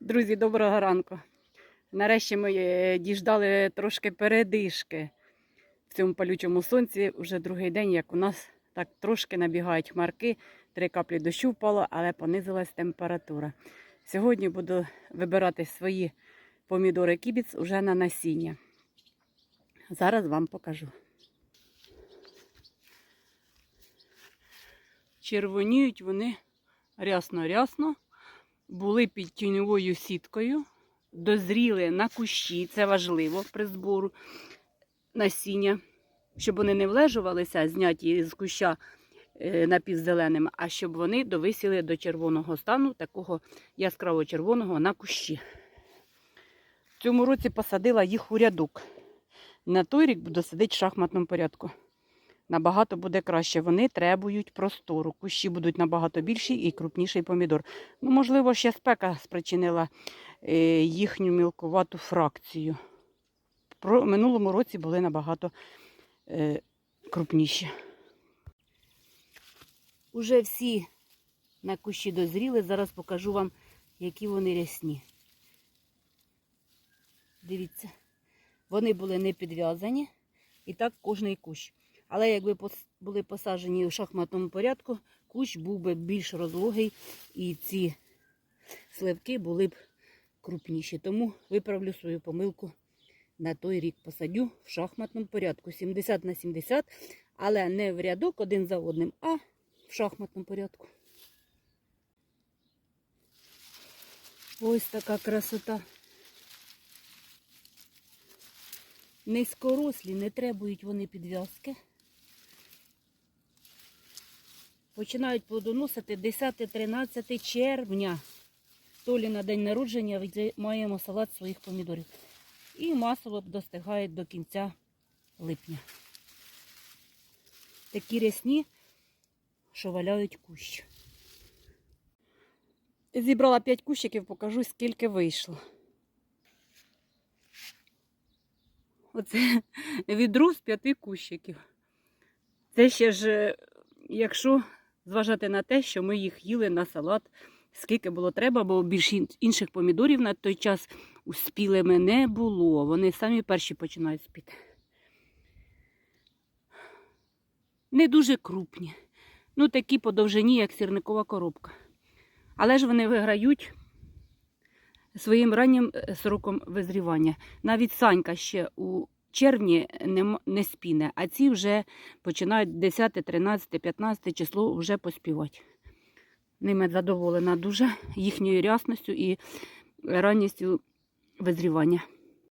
Друзі, доброго ранку. Нарешті ми е, діждали трошки передишки в цьому палючому сонці. Уже другий день, як у нас так трошки набігають хмарки, три каплі дощу впало, але понизилась температура. Сьогодні буду вибирати свої помідори кібіц уже на насіння. Зараз вам покажу. Червоніють вони рясно-рясно були під тіньовою сіткою, дозріли на кущі, це важливо при збору насіння, щоб вони не влежувалися, зняті з куща е, напівзеленим, а щоб вони довисіли до червоного стану, такого яскраво червоного на кущі. В цьому році посадила їх у рядок. На той рік буду садити в шахматному порядку. Набагато буде краще. Вони требують простору. Кущі будуть набагато більші і крупніший помідор. Ну, можливо, ще спека спричинила е, їхню мілкувату фракцію. Про минулому році були набагато е, крупніші. Уже всі на кущі дозріли. Зараз покажу вам, які вони рясні. Дивіться, вони були не підв'язані. І так кожний кущ. Але якби були посаджені у шахматному порядку, кущ був би більш розлогий і ці сливки були б крупніші. Тому виправлю свою помилку на той рік. Посадю в шахматному порядку 70 на 70, але не в рядок один за одним, а в шахматному порядку. Ось така красота. Низькорослі, не требують вони підв'язки. Починають плодоносити 10-13 червня. Толі на день народження маємо салат своїх помідорів. І масово достигають до кінця липня. Такі рясні, що валяють кущ. Зібрала 5 кущиків, покажу, скільки вийшло. Оце відро з п'яти кущиків. Це ще ж, е, якщо зважати на те, що ми їх їли на салат, скільки було треба, бо більш інших помідорів на той час успілими не було. Вони самі перші починають спіти. Не дуже крупні. Ну, такі по довжині, як сірникова коробка. Але ж вони виграють своїм раннім е, сроком визрівання. Навіть санька ще у червні не, не спіне, а ці вже починають 10, 13, 15 число вже поспівати. Ними задоволена дуже їхньою рясністю і ранністю визрівання.